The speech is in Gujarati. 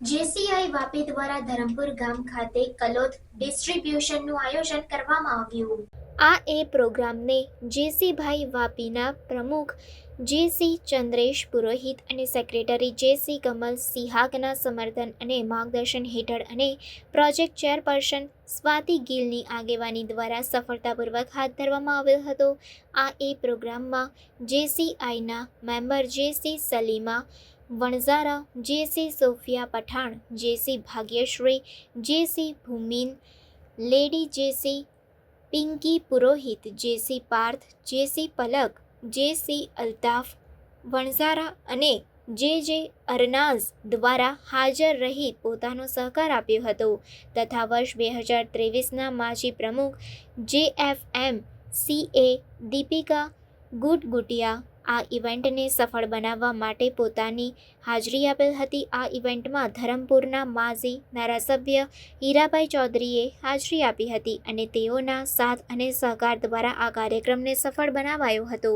જેસીઆઈ વાપી દ્વારા ધરમપુર ગામ ખાતે કલોથ ડિસ્ટ્રીબ્યુશનનું આયોજન કરવામાં આવ્યું. આ એ પ્રોગ્રામને જેસીભાઈ વાપીના પ્રમુખ જેસી ચંદ્રેશ પુરોહિત અને સેક્રેટરી જેસી કમલ સિહાગના સમર્થન અને માર્ગદર્શન હેઠળ અને પ્રોજેક્ટ ચેરપર્સન સ્વાતિ ગિલની આગેવાની દ્વારા સફળતાપૂર્વક હાથ ધરવામાં આવ્યો હતો. આ એ પ્રોગ્રામમાં જેસીઆઈના member JC Salima Vanzara JC Sofia Pathan JC Bhagyashree JC Bhumin, lady JC Pinky Purohit JC Parth JC Palak JC Altaf, Vanzara અને જે જે અરનાઝ દ્વારા હાજર રહી પોતાનો સહકાર આપ્યો હતો તથા વર્ષ બે હજાર ત્રેવીસના માજી પ્રમુખ જે F M C A Deepika Gutgutia આ ઇવેન્ટને સફળ બનાવવા માટે પોતાની હાજરી આપેલ હતી. આ ઇવેન્ટમાં ધરમપુરના માજી ધારાસભ્ય હીરાભાઈ ચૌધરીએ હાજરી આપી હતી અને તેઓના સાથ અને સહકાર દ્વારા આ કાર્યક્રમને સફળ બનાવાયો હતો.